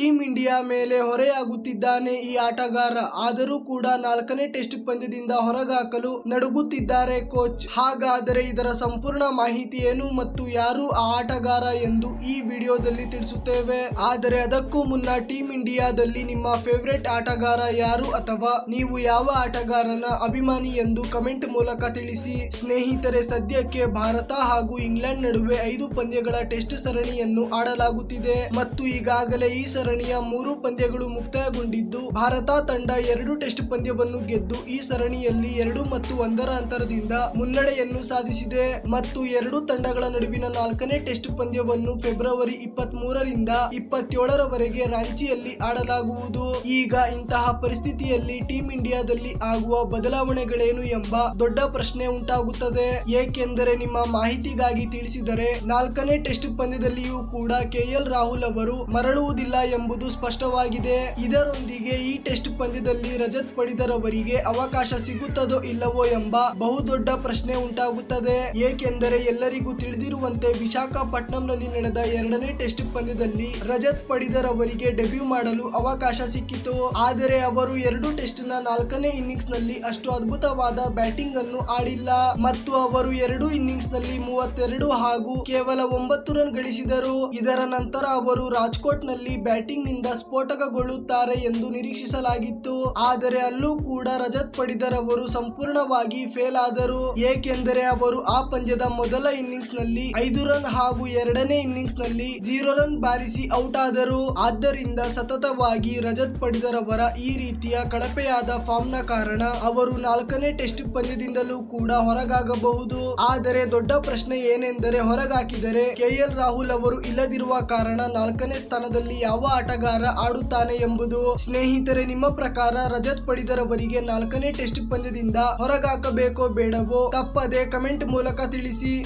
Team India ಮೇಲೆ ಹೊರೆಯಾಗುತ್ತಿದ್ದಾನೆ ಈ ಆಟಗಾರ. ಆದರೂ ಕೂಡ ನಾಲ್ಕನೇ ಟೆಸ್ಟ್ ಪಂದ್ಯದಿಂದ ಹೊರಗಾಕಲು ನಡುಗುತ್ತಿದ್ದಾರೆ ಕೋಚ್. ಹಾಗಾದರೆ ಇದರ ಸಂಪೂರ್ಣ ಮಾಹಿತಿ ಏನು ಮತ್ತು ಯಾರು ಆ ಆಟಗಾರ ಎಂದು ಈ ವಿಡಿಯೋದಲ್ಲಿ ತಿಳಿಸುತ್ತೇವೆ. ಆದರೆ ಅದಕ್ಕೂ ಮುನ್ನ ಟೀಂ ಇಂಡಿಯಾದಲ್ಲಿ ನಿಮ್ಮ ಫೇವರೇಟ್ ಆಟಗಾರ ಯಾರು ಅಥವಾ ನೀವು ಯಾವ ಆಟಗಾರನ ಅಭಿಮಾನಿ ಎಂದು ಕಮೆಂಟ್ ಮೂಲಕ ತಿಳಿಸಿ. ಸ್ನೇಹಿತರೆ, ಸದ್ಯಕ್ಕೆ ಭಾರತ ಹಾಗೂ ಇಂಗ್ಲೆಂಡ್ ನಡುವೆ ಐದು ಪಂದ್ಯಗಳ ಟೆಸ್ಟ್ ಸರಣಿಯನ್ನು ಆಡಲಾಗುತ್ತಿದೆ. ಮತ್ತು ಈಗಾಗಲೇ ಈ ಸರಣಿಯ ಮೂರು ಪಂದ್ಯಗಳು ಮುಕ್ತಾಯಗೊಂಡಿದ್ದು, ಭಾರತ ತಂಡ ಎರಡು ಟೆಸ್ಟ್ ಪಂದ್ಯವನ್ನು ಗೆದ್ದು ಈ ಸರಣಿಯಲ್ಲಿ ಎರಡು ಮತ್ತು ಒಂದರ ಅಂತರದಿಂದ ಮುನ್ನಡೆಯನ್ನು ಸಾಧಿಸಿದೆ. ಮತ್ತು ಎರಡು ತಂಡಗಳ ನಡುವಿನ ನಾಲ್ಕನೇ ಟೆಸ್ಟ್ ಪಂದ್ಯವನ್ನು ಫೆಬ್ರವರಿ ಇಪ್ಪತ್ತ್ ಮೂರರಿಂದ ಇಪ್ಪತ್ತೇಳರವರೆಗೆ ರಾಂಚಿಯಲ್ಲಿ ಆಡಲಾಗುವುದು. ಈಗ ಇಂತಹ ಪರಿಸ್ಥಿತಿಯಲ್ಲಿ ಟೀಂ ಇಂಡಿಯಾದಲ್ಲಿ ಆಗುವ ಬದಲಾವಣೆಗಳೇನು ಎಂಬ ದೊಡ್ಡ ಪ್ರಶ್ನೆ ಉಂಟಾಗುತ್ತದೆ. ಏಕೆಂದರೆ ನಿಮ್ಮ ಮಾಹಿತಿಗಾಗಿ ತಿಳಿಸಿದರೆ ನಾಲ್ಕನೇ ಟೆಸ್ಟ್ ಪಂದ್ಯದಲ್ಲಿಯೂ ಕೂಡ ಕೆಎಲ್ ರಾಹುಲ್ ಅವರು ಮರಳುವುದಿಲ್ಲ ಎಂಬುದು ಸ್ಪಷ್ಟವಾಗಿದೆ. ಇದರೊಂದಿಗೆ ಈ ಟೆಸ್ಟ್ ಪಂದ್ಯದಲ್ಲಿ ರಜತ್ ಪಡಿದರ್ ಅವರಿಗೆ ಅವಕಾಶ ಸಿಗುತ್ತದೋ ಇಲ್ಲವೋ ಎಂಬ ಬಹುದೊಡ್ಡ ಪ್ರಶ್ನೆ ಉಂಟಾಗುತ್ತದೆ. ಏಕೆಂದರೆ ಎಲ್ಲರಿಗೂ ತಿಳಿದಿರುವಂತೆ ವಿಶಾಖಪಟ್ಟಣಂನಲ್ಲಿ ನಡೆದ ಎರಡನೇ ಟೆಸ್ಟ್ ಪಂದ್ಯದಲ್ಲಿ ರಜತ್ ಪಡಿದರ್ ಅವರಿಗೆ ಡೆಬ್ಯೂ ಮಾಡಲು ಅವಕಾಶ ಸಿಕ್ಕಿತು. ಆದರೆ ಅವರು ಎರಡು ಟೆಸ್ಟ್ ನಾಲ್ಕನೇ ಇನ್ನಿಂಗ್ಸ್ನಲ್ಲಿ ಅಷ್ಟು ಅದ್ಭುತವಾದ ಬ್ಯಾಟಿಂಗ್ ಅನ್ನು ಆಡಿಲ್ಲ. ಮತ್ತು ಅವರು ಎರಡು ಇನ್ನಿಂಗ್ಸ್ನಲ್ಲಿ ಮೂವತ್ತೆರಡು ಹಾಗೂ ಕೇವಲ ಒಂಬತ್ತು ರನ್ ಗಳಿಸಿದರು. ಇದರ ನಂತರ ಅವರು ರಾಜ್ಕೋಟ್ನಲ್ಲಿ ನಿಂದ ಸ್ಫೋಟಕಗೊಳ್ಳುತ್ತಾರೆ ಎಂದು ನಿರೀಕ್ಷಿಸಲಾಗಿತ್ತು. ಆದರೆ ಅಲ್ಲೂ ಕೂಡ ರಜತ್ ಪಡಿದರ್ ಅವರು ಸಂಪೂರ್ಣವಾಗಿ ಫೇಲ್ ಆದರು. ಏಕೆಂದರೆ ಅವರು ಆ ಪಂದ್ಯದ ಮೊದಲ ಇನ್ನಿಂಗ್ಸ್ನಲ್ಲಿ ಐದು ರನ್ ಹಾಗೂ ಎರಡನೇ ಇನ್ನಿಂಗ್ಸ್ನಲ್ಲಿ ಜೀರೋ ರನ್ ಬಾರಿಸಿ ಔಟ್ ಆದರು. ಆದ್ದರಿಂದ ಸತತವಾಗಿ ರಜತ್ ಪಡಿದರ್ ಅವರ ಈ ರೀತಿಯ ಕಳಪೆಯಾದ ಫಾರ್ಮ್ನ ಕಾರಣ ಅವರು ನಾಲ್ಕನೇ ಟೆಸ್ಟ್ ಪಂದ್ಯದಿಂದಲೂ ಕೂಡ ಹೊರಗಾಗಬಹುದು. ಆದರೆ ದೊಡ್ಡ ಪ್ರಶ್ನೆ ಏನೆಂದರೆ ಹೊರಗಾಕಿದರೆ ಕೆಎಲ್ ರಾಹುಲ್ ಅವರು ಇಲ್ಲದಿರುವ ಕಾರಣ ನಾಲ್ಕನೇ ಸ್ಥಾನದಲ್ಲಿ ಯಾವ ಆಟಗಾರ ಆಡುತ್ತಾನೆ ಎಂಬುದು ಸ್ನೇಹಿತರೆ, ನಿಮ್ಮ ಪ್ರಕಾರ ರಜತ್ ಪಡಿದರ್ ಅವರಿಗೆ ನಾಲ್ಕನೇ ಟೆಸ್ಟ್ ಪಂದ್ಯದಿಂದ ಹೊರಗಾಕಬೇಕೋ ಬೇಡವೋ? ತಪ್ಪದೆ ಕಮೆಂಟ್ ಮೂಲಕ ತಿಳಿಸಿ.